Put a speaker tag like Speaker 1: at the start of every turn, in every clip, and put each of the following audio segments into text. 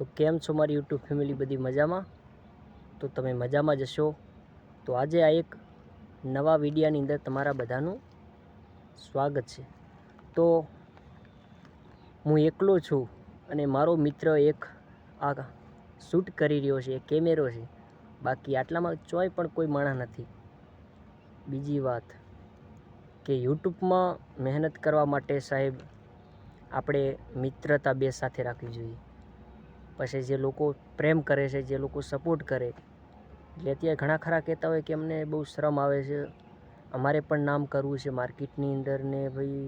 Speaker 1: તો કેમ છો મારી યુટ્યુબ ફેમિલી? બધી મજામાં? તો તમે મજામાં જ હશો? તો આજે આ એક નવા વિડીયાની અંદર તમારા બધાનું સ્વાગત છે. તો હું એકલો છું અને મારો મિત્ર એક આ શૂટ કરી રહ્યો છે કેમેરો છે. બાકી આટલામાં ચોય પણ કોઈ માણા નથી. બીજી વાત કે યુટ્યુબમાં મહેનત કરવા માટે સાહેબ, આપણે મિત્રતા બે સાથે રાખવી જોઈએ. પછી જે લોકો પ્રેમ કરે છે, જે લોકો સપોર્ટ કરે, એટલે અત્યારે ઘણા ખરા કહેતા હોય કે અમને બહુ શ્રમ આવે છે. અમારે પણ નામ કરવું છે માર્કેટની અંદર ને ભાઈ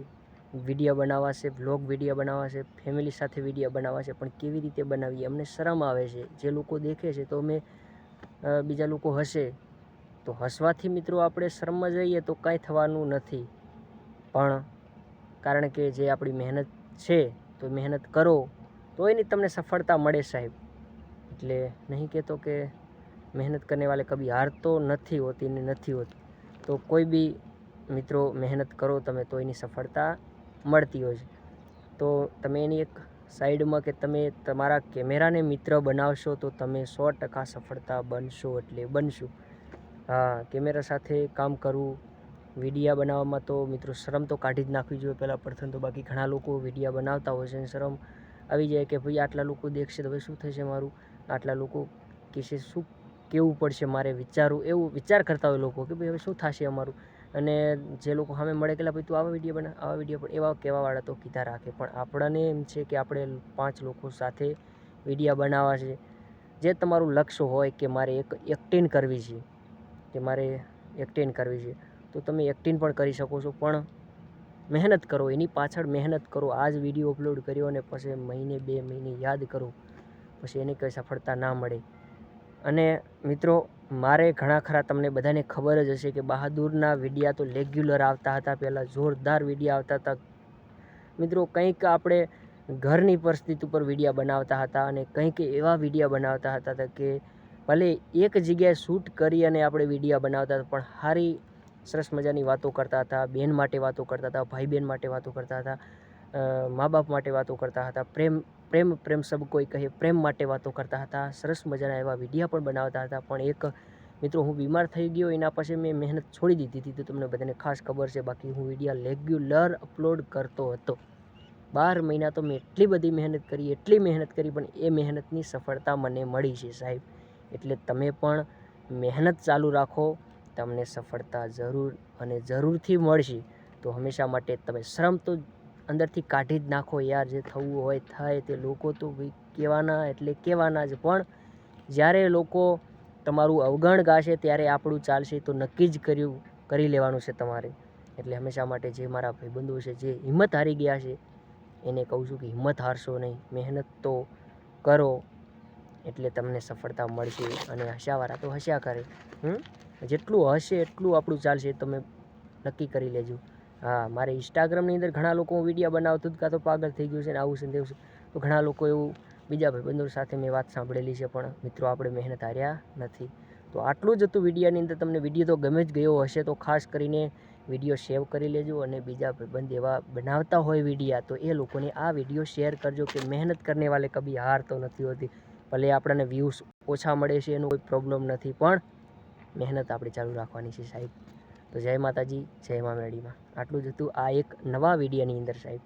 Speaker 1: વીડિયો બનાવવા છે વ્લોગ વીડિયો બનાવવા છે ફેમિલી સાથે વીડિયો બનાવવા છે પણ કેવી રીતે બનાવીએ? અમને શરમ આવે છે. જે લોકો દેખે છે તો અમે બીજા લોકો હસે તો હસવાથી મિત્રો આપણે શરમમાં જઈએ તો કાંઈ થવાનું નથી. પણ કારણ કે જે આપણી મહેનત છે, તો મહેનત કરો. તો એની તમને સફળતા મળે સાહેબ. એટલે નહીં કહેતો કે મહેનત કરને વાલે કભી હાર તો નથી હોતી ને નથી હોતી. તો કોઈ બી મિત્રો મહેનત કરો તમે તો એની સફળતા મળતી હોય છે. તો તમે એની એક સાઈડમાં કે તમે તમારા કેમેરાને મિત્ર બનાવશો તો તમે સો ટકા સફળતા બનશો એટલે બનશો. હા, કેમેરા સાથે કામ કરવું, વિડીયા બનાવવામાં તો મિત્રો શરમ તો કાઢી જ નાખવી જોઈએ. પહેલાં પ્રથમ તો બાકી ઘણા લોકો વિડીયા બનાવતા હોય છે શ્રમ શરમ આવી જાય કે ભાઈ આટલા લોકો દેખશે તો ભાઈ શું થશે મારું? આટલા લોકો કહેશે શું કેવું પડશે મારે વિચારવું એવું વિચાર કરતા હોય લોકો કે ભાઈ હવે શું થશે અમારું? અને જે લોકો સામે મળે કે ભાઈ તું આવા વીડિયો બના, આવા વીડિયો પણ, એવા કહેવાવાળા તો કીધા રાખે. પણ આપણને એમ છે કે આપણે પાંચ લોકો સાથે વિડીયા બનાવવા છે. જે તમારું લક્ષ્ય હોય કે મારે એક એક્ટિંગ કરવી છે, કે મારે એક્ટિંગ કરવી છે, તો તમે એક્ટિંગ પણ કરી શકો છો. પણ મહેનત કરો, એની પાછળ મહેનત કરો. આ જ વીડિયો અપલોડ કર્યો અને પછી મહિને, બે મહિને યાદ કરો. પછી એને કંઈ સફળતા ના મળે. અને મિત્રો, મારે ઘણા ખરા તમને બધાને ખબર જ હશે કે બહાદુરના વિડીયા તો રેગ્યુલર આવતા હતા. પહેલાં જોરદાર વિડીયા આવતા હતા. મિત્રો, કંઈક આપણે ઘરની પરિસ્થિતિ ઉપર વિડીયા બનાવતા હતા અને કંઈક એવા વિડીયા બનાવતા હતા કે ભલે એક જગ્યાએ શૂટ કરી અને આપણે વિડીયા બનાવતા હતા, પણ સારી સરસ મજાની વાતો કરતા હતા, બેન માટે વાતો કરતા હતા ભાઈ બહેન માટે વાતો કરતા હતા મા બાપ માટે વાતો કરતા હતા, પ્રેમ પ્રેમ પ્રેમ સબ કોઈ કહે, પ્રેમ માટે વાતો કરતા હતા, સરસ મજાના એવા વિડીયા પણ બનાવતા હતા, પણ એક મિત્રો હું બીમાર થઈ ગયો, એના પછી મેં મહેનત છોડી દીધી હતી, તો તમને બધાને ખાસ ખબર છે, બાકી હું વિડીયા રેગ્યુલર અપલોડ કરતો હતો. બાર મહિના તો મેં એટલી બધી મહેનત કરી, એટલી મહેનત કરી, પણ એ મહેનતની સફળતા મને મળી છે સાહેબ. એટલે તમે પણ મહેનત ચાલુ રાખો તમને સફળતા જરૂર અને જરૂરથી મળશે, તો હંમેશા માટે તમે શ્રમ તો અંદરથી કાઢી જ નાખો યાર, જે થવું હોય થાય તે લોકો તો કહેવાના એટલે કહેવાના જ. પણ જ્યારે લોકો તમારું અવગણ ગાશે ત્યારે આપણું ચાલશે તો નક્કી જ કર્યું, કરી લેવાનું છે તમારે. એટલે હંમેશા માટે જે મારા ભાઈબંધો છે, જે હિંમત હારી ગયા છે, એને કહું છું કે હિંમત હારશો નહીં, મહેનત તો કરો, એટલે તમને સફળતા મળશે અને હસ્યાવાળા તો હસ્યા કરે. હમ? જેટલું હશે એટલું આપણું ચાલશે તમે નક્કી કરી લેજો. હા, મારે ઇન્સ્ટાગ્રામની અંદર ઘણા લોકો હું વીડિયો બનાવતો જ કાં તો પાગલ થઈ ગયું છે ને આવું છે ને તેવું છે. તો ઘણા લોકો એવું બીજા ભાઈબંધો સાથે મેં વાત સાંભળેલી છે, પણ મિત્રો આપણે મહેનત હાર્યા નથી. તો આટલું જ હતું વિડીયાની અંદર તમને વીડિયો તો ગમે જ ગયો હશે તો ખાસ કરીને વીડિયો સેવ કરી લેજો અને બીજા ભાઈબંધ એવા બનાવતા હોય વિડીયા તો એ લોકોને આ વીડિયો શેર કરજો કે મહેનત કરને વાલે કભી હાર તો નથી હોતી. ભલે આપણને વ્યૂઝ ઓછા મળે છે, એનો કોઈ પ્રોબ્લેમ નથી, પણ મહેનત આપણે ચાલુ રાખવાની છે સાહેબ. તો જય માતાજી, જય મા મેળીમાં. આટલું જ હતું આ એક નવા વિડીયોની અંદર સાહેબ.